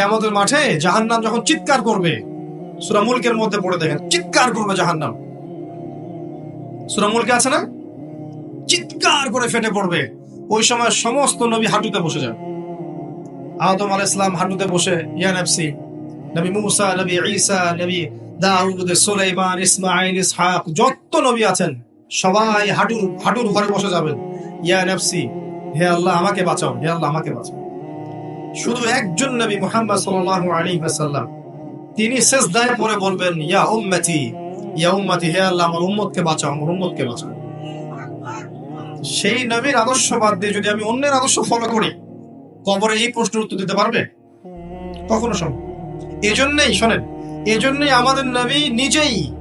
কেয়ামতের মাঠে জাহান্নাম যখন চিৎকার করবে, সুরা মুলকের মধ্যে পড়ে দেখেন, চিৎকার করবে জাহান্নাম। সুরা মুলকে আছে না? চিৎকার করে ফেটে পড়বে। ওই সময় সমস্ত নবী হাঁটুতে বসে যান। আদম আল ইসলাম হাঁটুতে বসে, ইয়া নফসি, নবী মুসা, নবী ঈসা, নবী দাউদ, সুলাইমান ইসমাইল ইসহাক, যত নবী আছেন, সবাই হাঁটুর হাঁটুর ঘরে বসে যাবেন। ইয়া নফসি, হে আল্লাহ আমাকে বাঁচাও, হে আল্লাহ আমাকে বাঁচাও। শুধু একজন নবী মুহাম্মদ সাল্লাল্লাহু আলাইহি ওয়াসাল্লাম। তিনি সেজদায় পড়ে বলবেন, ইয়া উম্মতি ইয়া উম্মতি, হে আল্লাহ, আমার উম্মতকে বাঁচাও, আমার উম্মতকে বাঁচাও। সেই নবীর আদর্শ বাদ দিয়ে যদি আমি অন্যের আদর্শ ফলো করি, কবরে এই প্রশ্নের উত্তর দিতে পারবে? কখনো সম্ভব এজন্যই, শোনেন, এজন্যই আমাদের নবী নিজেই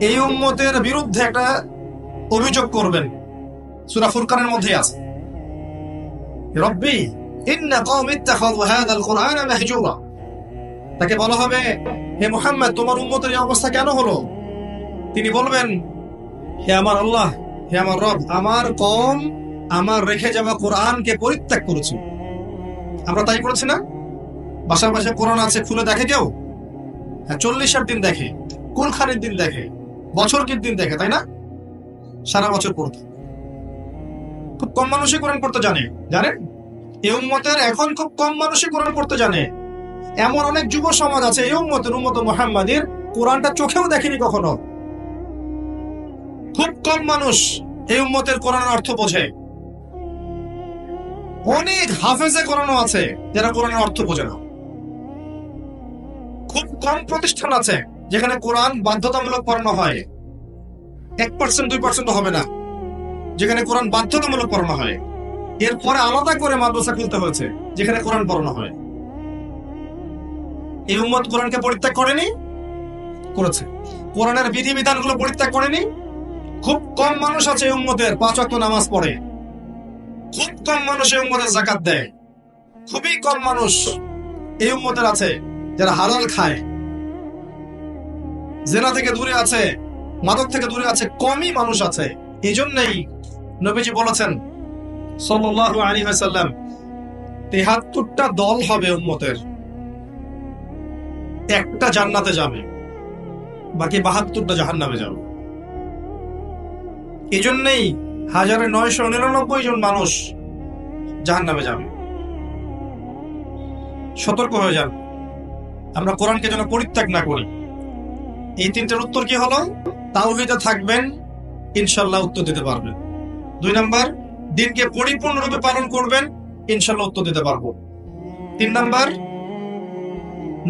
এই উম্মতের বিরুদ্ধে একটা অভিযোগ করবেন। সূরা ফুরকানের মধ্যে আছে। রব্বি ইন্না কওমি ইত্তাখাযু হাযাল মাহজুরা। তাকে বলা হবে, হে মুহাম্মদ, তোমার উম্মতের এই অবস্থা কেন হলো? তিনি বলবেন, হে আমার আল্লাহ, হে আমার রব, আমার কম আমার রেখে যাওয়া কোরআনকে পরিত্যাগ করেছে। আমরা তাই করেছি না? বাসার বাসায় কোরআন আছে, খুলে দেখে কেউ? হ্যাঁ চল্লিশের দিন দেখে কুলখানের দিন দেখে? বছর কির দিন দেখে, তাই না? সারা বছর পড়তে। খুব কম মানুষই কোরআন পড়তে জানে। জানেন? এই উম্মতের এখন খুব কম মানুষই কোরআন পড়তে জানে। এমন অনেক যুব সমাজ আছে, এই উম্মতের, উম্মত মোহাম্মদের কোরআনটা চোখেও দেখেনি কখনো। খুব কম মানুষ এই উম্মতের কোরআনের অর্থ বোঝে। অনেক হাফেজে কোরআনও আছে যারা কোরআনের অর্থ বোঝে না। খুব কম প্রতিষ্ঠান আছে যেখানে কোরআন বাধ্যতামূলক পড়ানো হয়। এক পার্সেন্ট দুই পার্সেন্ট হবে না। যেখানে কোরআন বাধ্যতামূলক পড়ানো হয়। এরপরে আলাদা করে মাদ্রাসা খুলতে হয়েছে, যেখানে কোরআন পড়ানো হয়। এই উম্মত কোরআনকে পরিত্যাগ করেনি, করেছে। কোরআনের বিধিবিধানগুলো পরিত্যাগ করেনি। খুব কম মানুষ আছে এই উম্মতের, পাঁচ ওয়াক্ত নামাজ পড়ে। খুব কম মানুষ এই উম্মতের জাকাত দেয়। খুবই কম মানুষ এই উম্মতের আছে, যারা হালাল খায়। জেনা থেকে দূরে আছে, মাদক থেকে দূরে আছে, কমই মানুষ আছে। এই জন্যই নবীজি বলেছেন ওয়াসাল্লাম, তেহাত্তরটা দল হবে উম্মতের। একটা জান্নাতে যাবে, বাকি বাহাত্তরটা জাহান্নামে যাবে। এই জন্যই হাজারে নয়শো নিরানব্বই জন মানুষ জাহান নামে যাবে। সতর্ক হয়ে যান। আমরা কোরআনকে যেন পরিত্যাগ না করি। এই তিনটার উত্তর কি হলো? তাওহিদে থাকবেন ইনশাল্লাহ উত্তর দিতে পারবেন। দুই নাম্বার দিনকে পরিপূর্ণরূপে পালন করবেন ইনশাল্লাহ উত্তর দিতে পারব। তিন নাম্বার,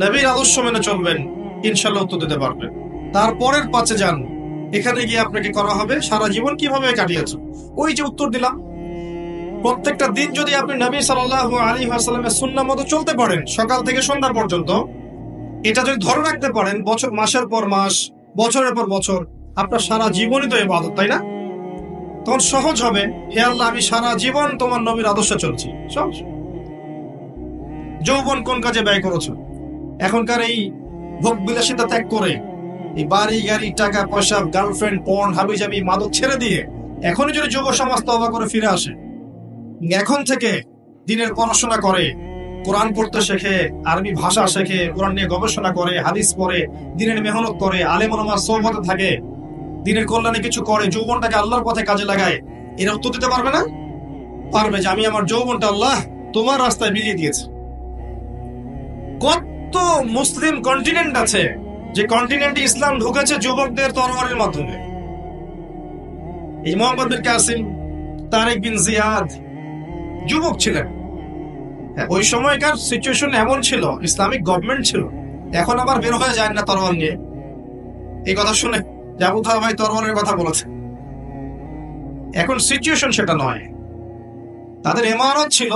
নবীর আদর্শ মেনে চলবেন ইনশাল্লাহ উত্তর দিতে পারবেন তারপরের পাঁচে যান, এখানে গিয়ে আপনাকে করা হবে সারা জীবন কীভাবে কাটিয়েছ? ওই যে উত্তর দিলাম। প্রত্যেকটা দিন যদি আপনি নবী সাল্লাল্লাহু আলী আসালামের সুন্না মতো চলতে পারেন, সকাল থেকে সন্ধ্যা পর্যন্ত, এটা যদি ধরে রাখতে পারেন, বছর, মাসের পর মাস, বছরের পর বছর, আপনার সারা জীবনই তো ইবাদত তাই না? তখন সহজ হবে, হে আল্লাহ, আমি সারা জীবন তোমার নবীর আদর্শে চলছি। সহজ যৌবন কোন কাজে ব্যয় করেছ? এখনকার এই ভোগ বিলাসিতা ত্যাগ করে, এই বাড়ি, গাড়ি, টাকা, পয়সা গার্লফ্রেন্ড পর্ন হাবি জাবি মাদক ছেড়ে দিয়ে এখনই যদি যুব সমাজ তবা করে ফিরে আসে, এখন থেকে দিনের পড়াশোনা করে, কোরআন পড়তে শেখে, আরবি ভাষা শেখে, কোরআন নিয়ে গবেষণা করে, হাদিস পড়ে, দিনের মেহনত করে, আলেম ওলামার সোহবতে থাকে দিনের কল্যাণে কিছু করে যৌবনটাকে আল্লাহর পথে কাজে লাগায় এরা উত্তর দিতে পারবে না? পারবে যে আমি আমার যৌবনটা আল্লাহ তোমার রাস্তায় বিলিয়ে দিয়েছি। কত মুসলিম কন্টিনেন্ট আছে যে কন্টিনেন্টে ইসলাম ঢুকেছে যুবকদের তরবারের মাধ্যমে। এই মোহাম্মদ বিন কাসিম তারেক বিন জিয়াদ যুবক ছিলেন। হ্যাঁ, ওই সময়কার সিচুয়েশন এমন ছিল ইসলামিক গভর্নমেন্ট ছিল। এখন আবার বের হয়ে যায় না তরবার নিয়ে। এই কথা শুনে জাবুথা ভাই তরবারের কথা বলেছে। এখন সিচুয়েশন সেটা নয়। তাদের এমারত ছিল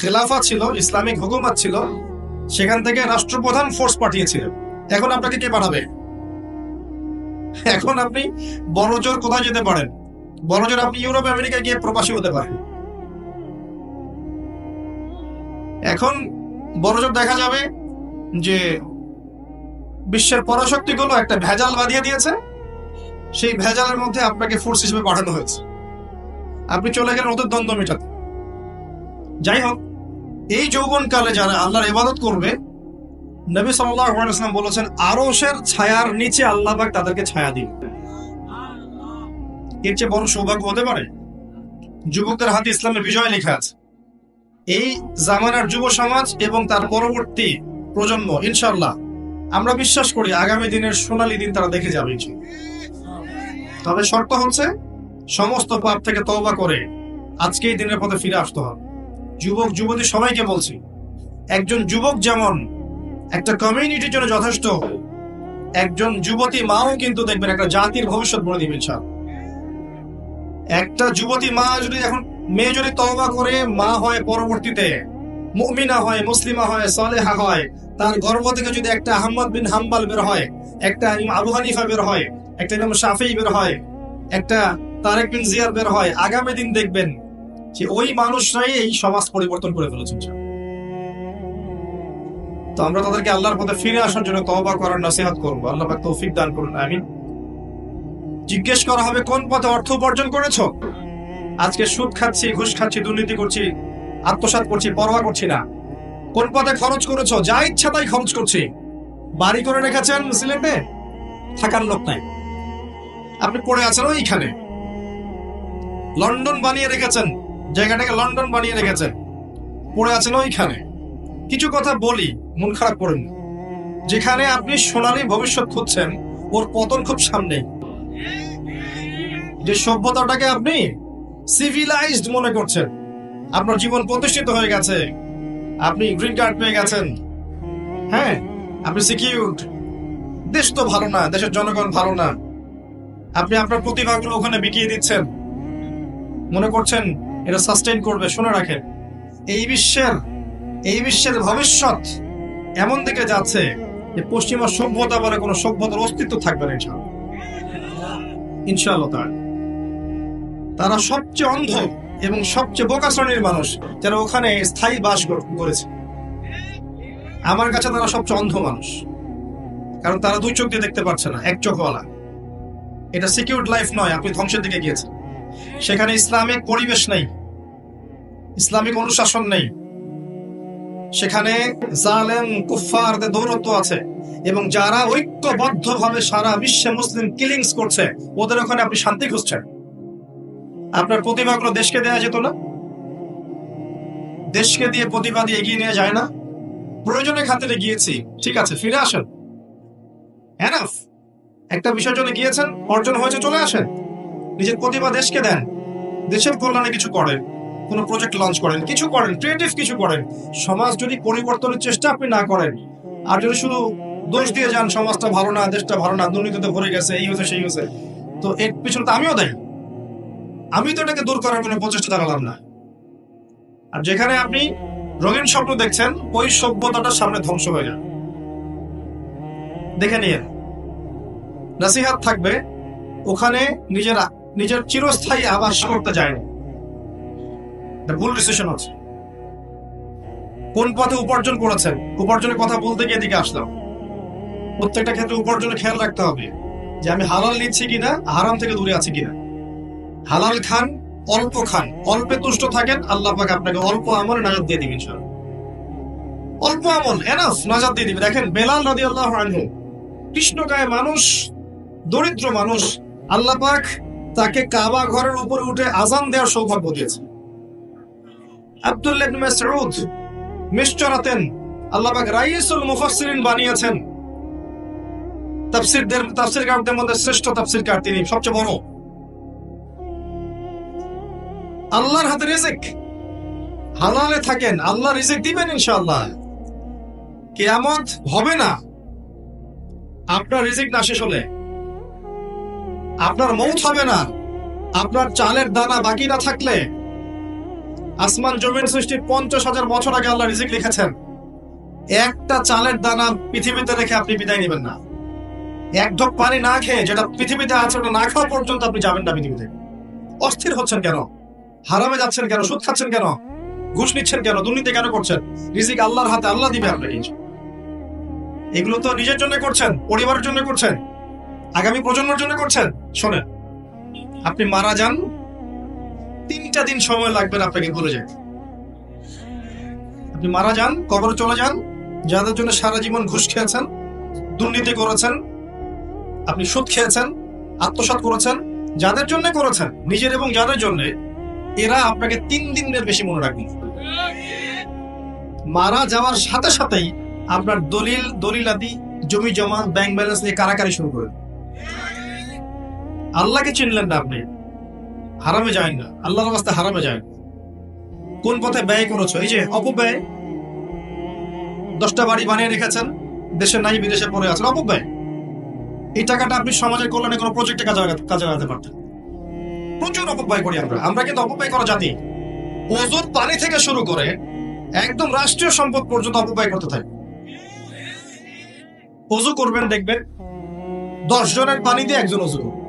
খেলাফা ছিল, ইসলামিক হুকুমত ছিল। সেখান থেকে রাষ্ট্রপ্রধান ফোর্স পাঠিয়েছিলেন। এখন আপনাকে কে পাঠাবে? এখন আপনি বড়জোর কোথায় যেতে পারেন? বড়জোর আপনি ইউরোপ আমেরিকা গিয়ে প্রবাসী হতে পারেন। এখন বড়জোর দেখা যাবে যে বিশ্বের পরাশক্তিগুলো একটা ভেজাল বাঁধিয়ে দিয়েছে। সেই ভেজালের মধ্যে আপনাকে ফোর্স হিসেবে পাঠানো হয়েছে। আপনি চলে গেলেন ওদের দ্বন্দ্ব মেটাতে। যাই হোক, এই যৌবনকালে যারা আল্লাহর ইবাদত করবে, নবী সাল্লাম বলেছেন, আরশের ছায়ার নিচে আল্লাহ পাক তাদেরকে ছায়া দিন এর চেয়ে বড় সৌভাগ্য হতে পারে, যুবকদের হাতে ইসলামের বিজয় লেখা আছে। এই জামানার যুব সমাজ এবং তার পরবর্তী প্রজন্ম ইনশাল্লাহ আমরা বিশ্বাস করি আগামী দিনের সোনালী দিন তারা দেখে যাবে। তবে শর্ত হচ্ছে, সমস্ত পাপ থেকে তওবা করে আজকে এই দিনের পথে ফিরে আসতে হবে। যুবক, যুবতী, সবাইকে বলছি, একজন যুবক যেমন একটা কমিউনিটির জন্য যথেষ্ট, একজন যুবতী মাও কিন্তু দেখবেন একটা জাতির ভবিষ্যৎ বলে দিবেন সব একটা যুবতী মা যদি এখন মেয়ে যদি তওবা করে, মা হয় পরবর্তীতে, মুমিনা হয়, মুসলিমা হয়, সালেহা হয়, তার গর্ভ থেকে যদি একটা আহমদ বিন হাম্বাল বের হয়, একটা আবু হানিফা বের হয় একটা ইমাম শাফি বের হয়, একটা তারেক বিন জিয়ার বের হয়। আগামী দিন দেখবেন যে ওই মানুষরাই এই সমাজ পরিবর্তন করে ফেলেছেন তো আমরা তাদেরকে আল্লাহর পথে ফিরে আসার জন্য তওবা করার নসিহত করব। আল্লাহ পাক তৌফিক দান করুন, আমিন। জিজ্ঞেস করা হবে, কোন পথে অর্থ উপার্জন করেছ? আজকে সুদ খাচ্ছি, ঘুষ খাচ্ছি, দুর্নীতি করছি, আত্মসাৎ করছি, পরোয়া করছি না। কোন পথে খরচ করেছ? যা ইচ্ছা তাই খরচ করছি। বাড়ি করে রেখেছেন সিলেটে? থাকার লোক নাই। আপনি পড়ে আছেন ওইখানে। লন্ডন বানিয়ে রেখেছেন। জায়গাটাকে লন্ডন বানিয়ে রেখেছেন। পড়ে আছেন ওইখানে। কিছু কথা বলি, মন খারাপ করেন যেখানে আপনি সোনালি ভবিষ্যৎ খুঁজছেন, ওর পতন খুব সামনে। যে সভ্যতাটাকে আপনি সিভিলাইজড মনে করছেন, আপনার জীবন প্রতিষ্ঠিত হয়ে গেছে, আপনি গ্রিন কার্ড পেয়ে গেছেন হ্যাঁ? আপনি সিকিউরড দেশ তো ভালো না, দেশের জনগণ ভালো না। আপনি আপনার প্রতিভাগুলো ওখানে বিকিয়ে দিচ্ছেন। মনে করছেন এটা সাস্টেইন করবে, শুনে রাখেন। এই বিশ্বের এই বিশ্বের ভবিষ্যৎ এমন দিকে যাচ্ছে যে পশ্চিমা সভ্যতা বলে কোনো সভ্যতার অস্তিত্ব থাকবে না ইনশাআল্লাহ। ইনশাআল্লাহ। তারা সবচেয়ে অন্ধ এবং সবচেয়ে বোকা শ্রেণির মানুষ যারা ওখানে স্থায়ী বাস করেছে আমার কাছে তারা সবচেয়ে অন্ধ মানুষ। কারণ তারা দুই চোখ দিয়ে দেখতে পাচ্ছে না, এক চোখওয়ালা। এটা সিকিউরড লাইফ নয়, আপনি ধ্বংসের দিকে গিয়েছেন। সেখানে ইসলামিক পরিবেশ নেই, ইসলামিক অনুশাসন নেই। সেখানে জালেম, কুফফারদের দৌরত্ব আছে এবং যারা ঐক্যবদ্ধভাবে সারা বিশ্বে মুসলিম কিলিংস করছে, ওদের ওখানে আপনি শান্তি খুঁজছেন। আপনার প্রতিভাগুলো দেশকে দেওয়া যেত না। দেশকে দিয়ে প্রতিভা দিয়ে এগিয়ে নেওয়া যায় না। প্রয়োজনের খাতিরে গিয়েছি। ঠিক আছে, ফিরে আসেন। এনাফ একটা বিষয়ের জন্য গিয়েছেন, অর্জন হয়েছে, চলে আসেন। নিজের প্রতিভা দেশকে দেন। দেশের কল্যাণে কিছু করেন, কোনো প্রজেক্ট লঞ্চ করেন, কিছু করেন ক্রিয়েটিভ কিছু করেন। সমাজ যদি পরিবর্তনের চেষ্টা আপনি না করেন, আর যদি শুধু দোষ দিয়ে যান, সমাজটা ভালো না, দেশটা ভালো না, দুর্নীতিতে ভরে গেছে, এই হয়েছে, সেই হয়েছে, তো এর পিছনে তো আমিও দায়ী। আমি তো এটাকে দূর করার কোনো প্রচেষ্টা চালালাম না। আর যেখানে আপনি রঙিন স্বপ্ন দেখছেন, ওই সভ্যতাটার সামনে ধ্বংস হয়ে যাবে দেখে নিয়ে। নাসিহাত থাকবে, ওখানে নিজের নিজের চিরস্থায়ী আবাস করতে যায়নি ভুল ডিসিশন হচ্ছে। কোন পথে উপার্জন করেছেন? উপার্জনের কথা বলতে গিয়ে এদিকে আসলাম প্রত্যেকটা ক্ষেত্রে উপার্জনের খেয়াল রাখতে হবে যে আমি হালাল নিচ্ছি কিনা, হারাম থেকে দূরে আছি কিনা। হালাল খান, অল্প খান। অল্পে তুষ্ট থাকেন, আল্লাহ পাক আপনাকে অল্প আমলে নাজাদ দিয়ে দিবেন। অল্প আমল এনাফ নাজাত দিয়ে দিবে। দেখেন বেলাল রাদি আল্লাহ কৃষ্ণকায় মানুষ দরিদ্র মানুষ, আল্লাহ পাক তাকে কাবা ঘরের উপরে উঠে আজান দেওয়ার সৌভাগ্য দিয়েছে আব্দুল্লাহ মাসউদ মিশচরাতেন আল্লাহ পাক রাইসুল মুফাসসিরিন বানিয়েছেন। মধ্যে শ্রেষ্ঠ তিনি, সবচেয়ে বড়। আল্লাহর হাতে রিজিক, হালালে থাকেন, আল্লাহ রিজিক দিবেন ইনশাআল্লাহ। কিয়ামত হবে না, আপনার রিজিক না শেষ হলে। আপনার মৌত হবে না। আপনার চালের দানা বাকি না থাকলে আসমান জমির সৃষ্টির পঞ্চাশ হাজার বছর আগে আল্লাহ রিজিক লিখেছেন একটা চালের দানা পৃথিবীতে রেখে আপনি বিদায় নেবেন না। এক ঢোক পানি না খেয়ে যেটা পৃথিবীতে আছে ওটা না খাওয়া পর্যন্ত আপনি যাবেন না পৃথিবীতে। অস্থির হচ্ছেন কেন? হারামে যাচ্ছেন কেন? সুদ খাচ্ছেন কেন? ঘুষ নিচ্ছেন কেন? দুর্নীতি কেন করছেন? রিজিক আল্লাহর হাতে আল্লাহ দিবে আপনাকে এগুলো তো নিজের জন্য করছেন পরিবারের জন্য করছেন আগামী প্রজন্মের জন্য করছেন। শোনেন, আপনি মারা যান, তিনটা দিন সময় লাগবে আপনাকে ভুলে যেতে। আপনি মারা যান, কবরে চলে যান, যাদের জন্য সারা জীবন ঘুষ খেয়েছেন, দুর্নীতি করেছেন, আপনি সুদ খেয়েছেন, আত্মসাৎ করেছেন, যাদের জন্য করেছেন, নিজের এবং যাদের জন্য, এরা আপনাকে তিন দিনের বেশি মনে রাখবে মারা যাওয়ার সাথে সাথেই আপনার দলিল দলিলাতি জমি জমা ব্যাংক ব্যালেন্স নিয়ে কারাকারি শুরু করে আল্লাহকে চিনলেন না আপনি। হারামে যায় না। আল্লাহর রাস্তায় হারামে যায় না কোন পথে ব্যয় করেছ? এই যে, অপব্যয়। দশটা বাড়ি বানিয়ে রেখেছেন, দেশে নাই, বিদেশে পড়ে আছেন, অপব্যয়। এই টাকাটা আপনি সমাজের কল্যাণে কোনো প্রজেক্টে কাজে কাজে লাগাতে পারতেন প্রচুর অপব্যয় করি আমরা। আমরা কিন্তু অপব্যয় করা জাতি। ওজুর পানি থেকে শুরু করে একদম রাষ্ট্রীয় সম্পদ পর্যন্ত অপব্যয় করতে থাকে। অজু করবেন, দেখবেন দশ জনের পানি দিয়ে একজন অজু করবে।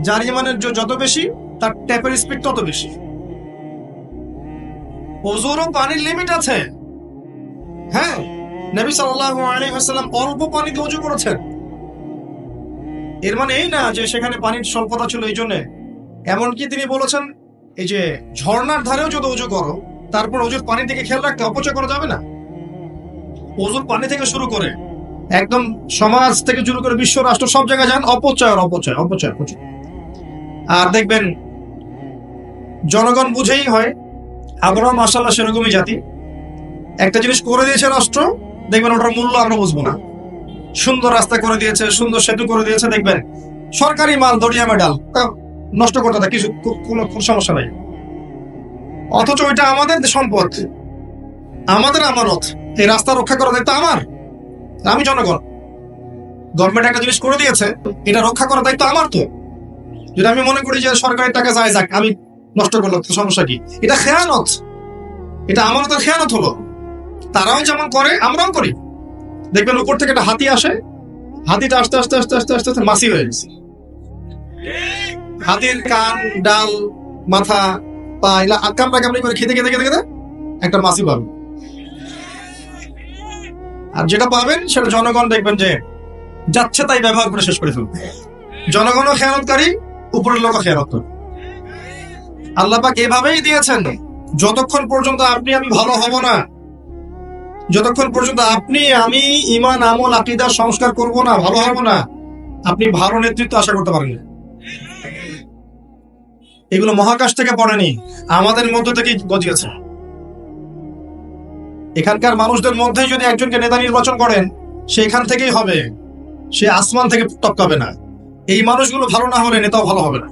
যার ইমানের জো- যত বেশি, তার ট্যাপের স্পিড তত বেশি। ওজুরও পানির লিমিট আছে। হ্যাঁ নবী অল্প করেছেন। এর মানে এই না যে সেখানে পানির স্বল্পতা ছিল এই জন্য। এমনকি তিনি বলেছেন, এই যে ঝর্ণার ধারেও যদি উজু করো, তারপর অজুর পানি থেকে খেয়াল রাখতে অপচয় করা যাবে না। অজুর পানি থেকে শুরু করে একদম সমাজ থেকে শুরু করে বিশ্ব রাষ্ট্র সব জায়গায় যান, অপচয় অপচয় অপচয় অপচয়। আর দেখবেন, জনগণ বুঝেই হয় আমরাও মাসাল্লাহ সেরকমই জাতি। একটা জিনিস করে দিয়েছে রাষ্ট্র, দেখবেন ওটার মূল্য আমরা বুঝব না। সুন্দর রাস্তা করে দিয়েছে, সুন্দর সেতু করে দিয়েছে, দেখবেন, সরকারি মাল, দরিয়া মেডাল নষ্ট করতে থাকে, কিছু কোনো সমস্যা নাই। অথচ ওইটা আমাদের সম্পদ, আমাদের আমানত, এই রাস্তা রক্ষা করা দায়িত্ব আমার আমি জনগণ। গভর্নমেন্ট একটা জিনিস করে দিয়েছে, এটা রক্ষা করার দায়িত্ব আমার তো। যদি আমি মনে করি যে সরকারের টাকা যায় যাক, আমি নষ্ট করলাম তো সমস্যা কি? এটা খেয়ানত। এটা আমারও তো খেয়ানত হলো। তারাও যেমন করে, আমরাও করি। দেখবেন উপর থেকে একটা হাতি আসে। হাতিটা আস্তে আস্তে আস্তে আস্তে আস্তে আস্তে মাসি হয়ে গেছে। হাতির কান, ডাল, মাথা, পা এগুলা কামড়া কামড়ি করে খেতে খেতে খেতে খেতে একটা মাসি পাবে। আর যেটা পাবেন, সেটা জনগণ দেখবেন যে যাচ্ছে তাই ব্যবহার করে শেষ করে ফেলবে। জনগণও খেয়ানতকারী উপরের লোকও খেয়ানত করে আল্লাহ পাক এভাবেই দিয়েছেন, যতক্ষণ পর্যন্ত আপনি আমি ভালো হব না, যতক্ষণ পর্যন্ত আপনি আমি ইমান আমল আকিদার সংস্কার করব না, ভালো হব না, আপনি ভালো নেতৃত্ব আশা করতে পারেন এগুলো মহাকাশ থেকে পড়েনি, আমাদের মধ্য থেকেই গজিয়েছে। এখানকার মানুষদের মধ্যে যদি একজনকে নেতা নির্বাচন করেন, সেখান থেকেই হবে, সে আসমান থেকে টপকাবে না। এই মানুষগুলো ভালো না হলে নেতাও ভালো হবে না।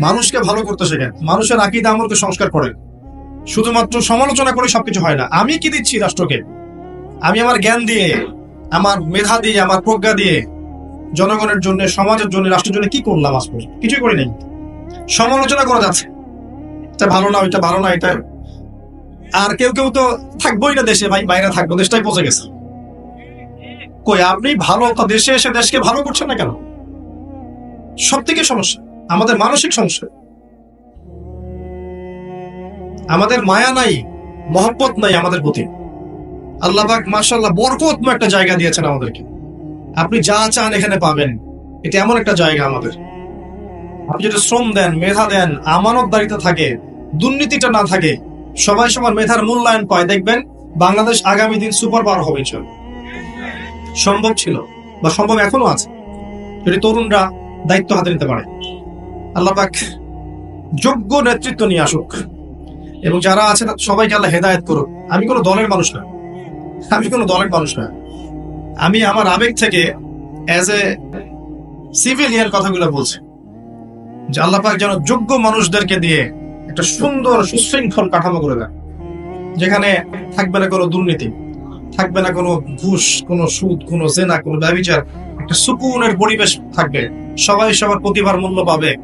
মানুষকে ভালো করতে শেখেন। মানুষের আকিদা আমলকে সংস্কার করেন। শুধুমাত্র সমালোচনা করে সবকিছু হয় না। আমি কি দিচ্ছি রাষ্ট্রকে? আমি আমার জ্ঞান দিয়ে, আমার মেধা দিয়ে, আমার প্রজ্ঞা দিয়ে জনগণের জন্য, সমাজের জন্য, রাষ্ট্রের জন্য কি করলাম আজ পর্যন্ত? কিছুই করি নাই। সমালোচনা করা যাচ্ছে। এটা ভালো না, ওইটা ভালো না, এটা আর কেউ কেউ তো থাকবোই না দেশে, ভাই। বাইরে থাকব, দেশটাই পচে গেছে। কই, আপনি ভালো তো দেশে এসে দেশকে ভালো করছেন না কেন? সব থেকে সমস্যা, আমাদের মানসিক সমস্যা। আমাদের মায়া নাই, মহব্বত নাই আমাদের প্রতি। আল্লাহ পাক মাশাল্লাহ বরকতময় একটা জায়গা দিয়েছেন আমাদেরকে। আপনি যা চান এখানে পাবেন। এটা এমন একটা জায়গা আমাদের। আপনি যদি শ্রম দেন, মেধা দেন আমানত আমানতদারিতা থাকে, দুর্নীতিটা না থাকে, সবাই সবার মেধার মূল্যায়ন পায়। দেখবেন বাংলাদেশ আগামী দিন সুপার পাওয়ার হবে ইনশাল্লাহ। সম্ভব ছিল বা সম্ভব এখনও আছে, যদি তরুণরা দায়িত্ব হাতে নিতে পারে। আল্লাহ পাক যোগ্য নেতৃত্ব নিয়ে আসুক। এবং যারা আছে সবাইকে আল্লাহ হেদায়ত করুক। আমি কোনো দলের মানুষ না। আমি কোনো দলের মানুষ না। আমি আমার আবেগ থেকে অ্যাজ এ সিভিলিয়ান কথাগুলো বলছি। যে আল্লাহ পাক যেন যোগ্য মানুষদেরকে দিয়ে একটা সুন্দর সুশৃঙ্খল কাঠামো করে দেন। যেখানে থাকবে না কোনো দুর্নীতি। থাকবে না কোনো ঘুষ, কোনো সুদ, কোনো জেনা, কোনো ব্যবচার। একটা সুকুনের পরিবেশ থাকবে। সবাই সবার প্রতিভার মূল্য পাবে।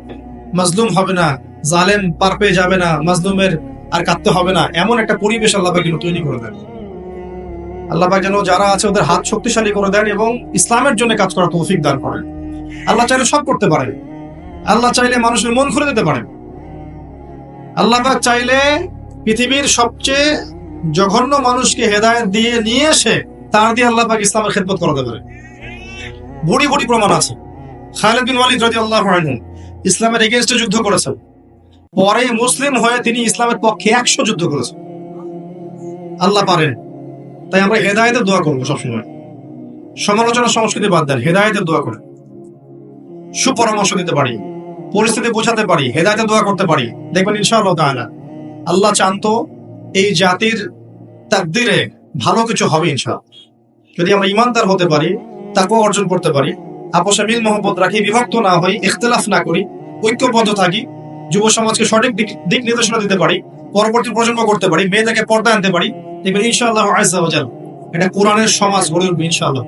মাজলুম হবে না, জালেম পার পেয়ে যাবে না, মাজলুমের আর কাঁদতে হবে না। এমন একটা পরিবেশ আল্লাহ যেন তৈরি করে দেন। আল্লাহবাক যেন যারা আছে ওদের হাত শক্তিশালী করে দেন এবং ইসলামের জন্য কাজ করা তৌফিক দান করেন। আল্লাহ চাইলে সব করতে পারেন। আল্লাহ চাইলে মানুষের মন খুলে দিতে পারেন। আল্লাহবাক চাইলে পৃথিবীর সবচেয়ে জঘন্য মানুষকে হেদায়েত দিয়ে নিয়ে এসে তার দিয়ে আল্লাহ পাক ইসলামের খেদমত করাতে পারে। বুড়ি বুড়ি প্রমাণ আছে। খালেদ বিন ওয়ালিদ রাদিয়াল্লাহু আনহু ইসলামের এগেনস্টে যুদ্ধ করেছেন। পরে মুসলিম হয়ে তিনি ইসলামের পক্ষে একশো যুদ্ধ করেছেন। আল্লাহ পারেন। তাই আমরা হেদায়েতের দোয়া করব সবসময়। সমালোচনা সংস্কৃতি বাদ দেন, হেদায়তের দোয়া করে সুপরামর্শ দিতে পারি, পরিস্থিতি বোঝাতে পারি, হেদায়তের দোয়া করতে পারি। দেখবেন ইনশাআল্লাহ আল্লাহ চান তো এই জাতির তাকদিরে ভালো কিছু হবে, ইনশাআল্লাহ। যদি আমরা ইমানদার হতে পারি তাকে অর্জন করতে পারি, আপোষে মিল, মোহব্বত রাখি, বিভক্ত না হই, ইখতলাফ না করি, ঐক্যবদ্ধ থাকি, যুব সমাজকে সঠিক দিক নির্দেশনা দিতে পারি, পরবর্তী প্রজন্ম করতে পারি, মেয়েদেরকে পর্দা আনতে পারি, দেখবেন ইনশাআল্লাহ আজ্জা ওয়া জাল। এটা কোরআনের সমাজ গড়ে উঠবে ইনশাআল্লাহ।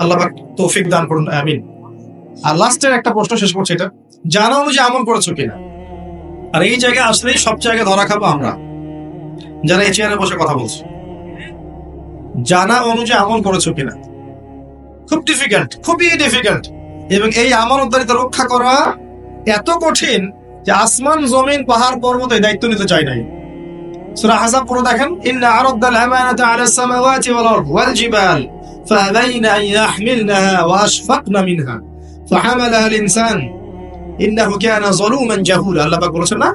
আল্লাহ তৌফিক দান করুন, আমিন। আর লাস্টের একটা প্রশ্ন শেষ করছে এটা। জানা অনুযায়ী আমল করেছ কিনা? আর এই জায়গায় আসলেই সব জায়গায় ধরা খাবো আমরা যারা এই চেয়ারে বসে কথা বলছে জানা অনুযায়ী আমল করেছো কিনা খুব ডিফিকাল্ট খুবই ডিফিকাল্ট এবং এই আমানতদারিতা রক্ষা করা এত কঠিন যে আসমান জমিন পাহাড় পর্বত এই দায়িত্ব নিতে চাই নাই সূরা হাসাব পড়ে দেখেন ইন্না আরাদনাল আমানাতা আলা সামাওয়াতি ওয়াল আরদ ওয়াল জিবাল فأبين أن يحملنها وأشفقن منها فحملها الإنسان ইন্নাহু কানা যালুমান জাহুল, আল্লাহ পাক বলেছেন না?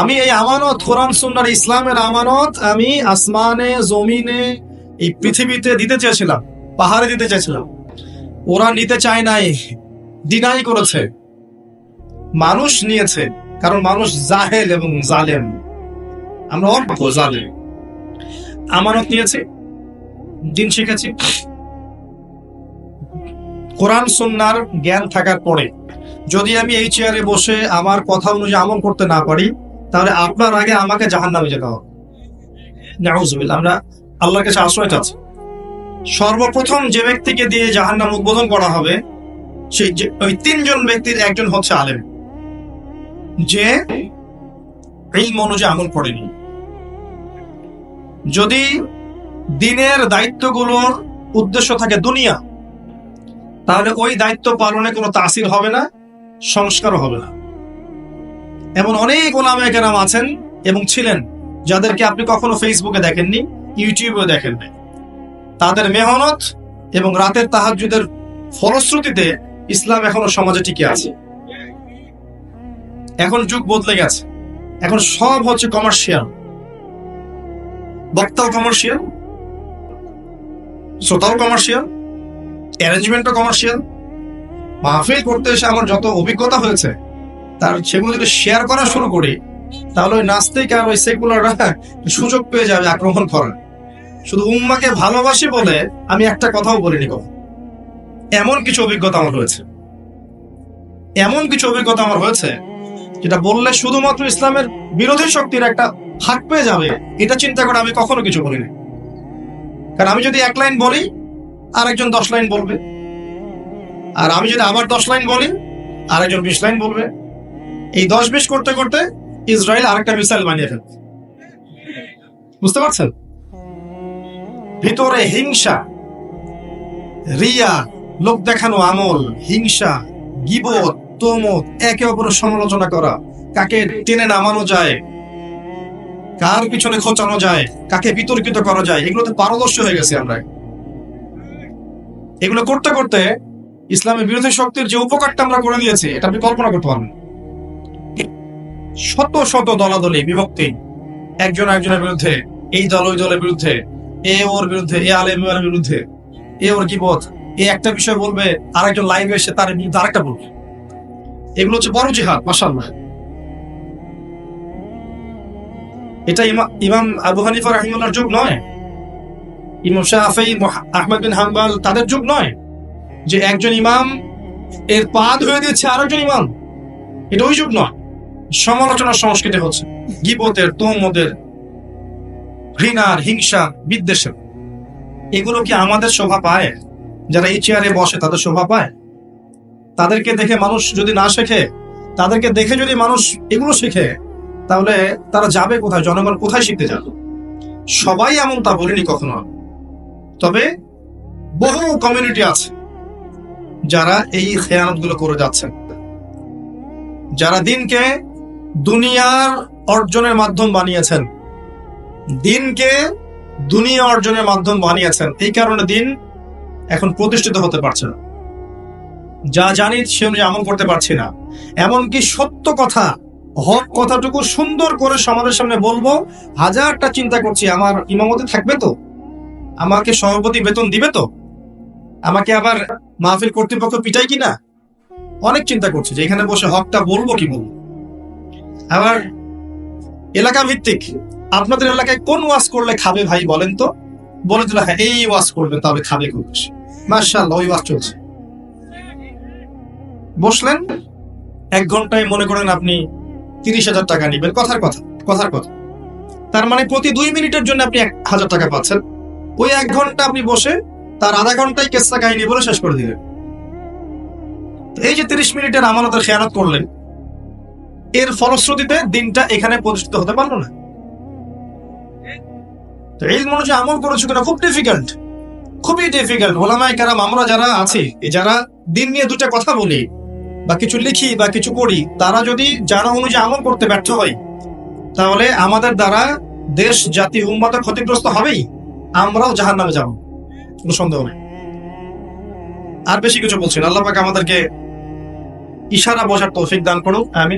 আমি এই আমানত, কোরআন ইসলামের আমানত আমি আসমানে, জমিনে, এই পৃথিবীতে দিতে চেয়েছিলাম, পাহাড়ে দিতে চেয়েছিলাম। ওরা নিতে চায় নাই ডিনাই করেছে। মানুষ নিয়েছে, কারণ মানুষ জাহেল এবং জালেম। আমরা অল্প জালেম। আমানত নিয়েছে, দিন শিখেছি। কোরআন সুন্নার জ্ঞান থাকার পরে যদি আমি এই চেয়ারে বসে আমার কথা অনুযায়ী আমল করতে না পারি, তাহলে আপনার আগে আমাকে জাহান নামে যেতে হবে। আমরা আল্লাহর কাছে আশ্রয় চাচ্ছি। সর্বপ্রথম যে ব্যক্তিকে দিয়ে জাহান্নাম উদ্বোধন করা হবে সেই ওই তিনজন ব্যক্তির একজন হচ্ছে আলেম। যে ইলম অনুযায়ী আমল করেনি। যদি দিনের দায়িত্বগুলোর উদ্দেশ্য থাকে দুনিয়া, তাহলে ওই দায়িত্ব পালনে কোনো তাসির হবে না। সংস্কারও হবে না। এমন অনেক ওলামায়ে কেরাম আছেন এবং ছিলেন যাদেরকে আপনি কখনো ফেসবুকে দেখেননি ইউটিউবেও দেখেন নাই। তাদের মেহনত এবং রাতের তাহাজ্জুদের ফলশ্রুতিতে ইসলাম এখনও সমাজে টিকে আছে। এখন যুগ বদলে গেছে। এখন সব হচ্ছে কমার্শিয়াল বক্তাও কমার্শিয়াল শ্রোতাও কমার্শিয়াল অ্যারেঞ্জমেন্টও কমার্শিয়াল মাহফিল করতে এসে আমার যত অভিজ্ঞতা হয়েছে, তার সেগুলো যদি শেয়ার করা শুরু করি, তাহলে ওই নাস্তিক আর ওই সেকুলাররা সুযোগ পেয়ে যাবে আক্রমণ করার। শুধু উম্মাকে ভালোবাসি বলে আমি একটা কথাও বলিনি কখন। এমন কিছু অভিজ্ঞতা আমার হয়েছে। এমন কিছু অভিজ্ঞতা আমার হয়েছে, যেটা বললে শুধুমাত্র ইসলামের বিরোধী শক্তির একটা ফাঁক পেয়ে যাবে, এটা চিন্তা করে আমি কখনো কিছু বলিনি। কারণ আমি যদি এক লাইন বলি, আরেকজন দশ লাইন বলবে। আর আমি যদি আবার দশ লাইন বলি, আরেকজন বিশ লাইন বলবে। এই দশ বিশ করতে করতে ইসরায়েল আরেকটা মিসাইল বানিয়ে ফেলবে। বুঝতে পারছেন? ভিতরে হিংসা, রিয়া, লোক দেখানো আমল, হিংসা, গিবত, তোমত, একে অপরের সমালোচনা করা, কাকে টেনে নামানো যায়, কার পিছনে খোঁচানো যায়, কাকে বিতর্কিত করা যায় এগুলোতে পারদর্শী হয়ে গেছে আমরা। এগুলো করতে করতে ইসলামের বিরোধী শক্তির যে উপকারটা আমরা করে দিয়েছি, এটা আপনি কল্পনা করতে পারবেন। শত শত দলাদলি, বিভক্তি, একজন একজনের বিরুদ্ধে, এই দল ওই দলের বিরুদ্ধে, এ ওর বিরুদ্ধে, এ আলেম বিরুদ্ধে, এ ওর কি পথ? এ একটা বিষয় বলবে, আরেকজন লাইভে এসে তার বিরুদ্ধে আরেকটা বলবে। এগুলো হচ্ছে বড় জিহাদ মাসাল্লাহ এটা ইমা- ইমাম আবু হানিফা রাহিমুল্লাহর যুগ নয়। ইমাম শাহি আহমদ বিন হাম্বাল, তাদের যুগ নয়। যে একজন ইমাম, এর পা ধুয়ে দিচ্ছে আরেকজন ইমাম। এটা ওই যুগ নয়। সমালোচনার সংস্কৃতি হচ্ছে গিবতের তোমদের ঘৃণার হিংসা বিদ্বেষের। এগুলো কি আমাদের শোভা পায়? যারা এই চেয়ারে বসে তাদের শোভা পায়? তাদেরকে দেখে মানুষ যদি না শেখে, তাদেরকে দেখে যদি মানুষ এগুলো শেখে, তাহলে তারা যাবে কোথায়? জনগণ কোথায় শিখতে যাবে? সবাই এমন তা বলিনি কখনো। তবে বহু কমিউনিটি আছে যারা এই খেয়ানতগুলো করে যাচ্ছেন যারা দিনকে দুনিয়ার অর্জনের মাধ্যম বানিয়েছেন। দিনকে দুনিয়া অর্জনের মাধ্যম বানিয়েছেন। এই কারণে দিন এখন প্রতিষ্ঠিত হতে পারছে না। যা জানি সে অনুযায়ী আমল করতে পারছি না। এমনকি সত্য কথা, হক কথাটুকু সুন্দর করে সমাজের সামনে বলব, হাজারটা চিন্তা করছি, আমার ইমামতি থাকবে তো? আমাকে সভাপতি বেতন দিবে তো? আমাকে আবার মাহফিল কর্তৃপক্ষ পিটাই কিনা? অনেক চিন্তা করছি যে এখানে বসে হকটা বলব কি বলব। আবার এলাকা ভিত্তিক আপনাদের এলাকায় কোন ওয়াজ করলে খাবে ভাই বলেন তো? বলে দিল হ্যাঁ এই ওয়াজ করবে তবে খাবে খুব বেশি। মার্শাল্লাহ ওই ওয়াজ চলছে। বসলেন, এক ঘন্টায় মনে করেন আপনি তিরিশ হাজার টাকা নিবেন, কথার কথা কথার কথা। তার মানে প্রতি দুই মিনিটের জন্য আপনি এক হাজার টাকা পাচ্ছেন। ওই এক ঘণ্টা আপনি বসে তার আধা ঘন্টায় কেসা কাহিনী বলে শেষ করে দিলেন। এই যে তিরিশ মিনিটের আমানতের খেয়ানত করলেন, এর ফলশ্রুতিতে দিনটা এখানে প্রতিষ্ঠিত হতে পারল না। তো এই আমল খুব ডিফিকাল্ট খুবই ডিফিকাল্ট ওলামাই কারাম, আমরা যারা আছি যারা দিন নিয়ে দুটা কথা বলি, বা কিছু লিখি বা কিছু করি, তারা যদি জানা অনুযায়ী আমল করতে ব্যর্থ হয়, তাহলে আমাদের দ্বারা দেশ, জাতি, উম্মাতা ক্ষতিগ্রস্ত হবেই। আমরাও জাহান নামে যাব। কোনো সন্দেহ নেই। আর বেশি কিছু বলছি আল্লাহ পাক আমাদেরকে ইশারা বসার তৌফিক দান করুন আমি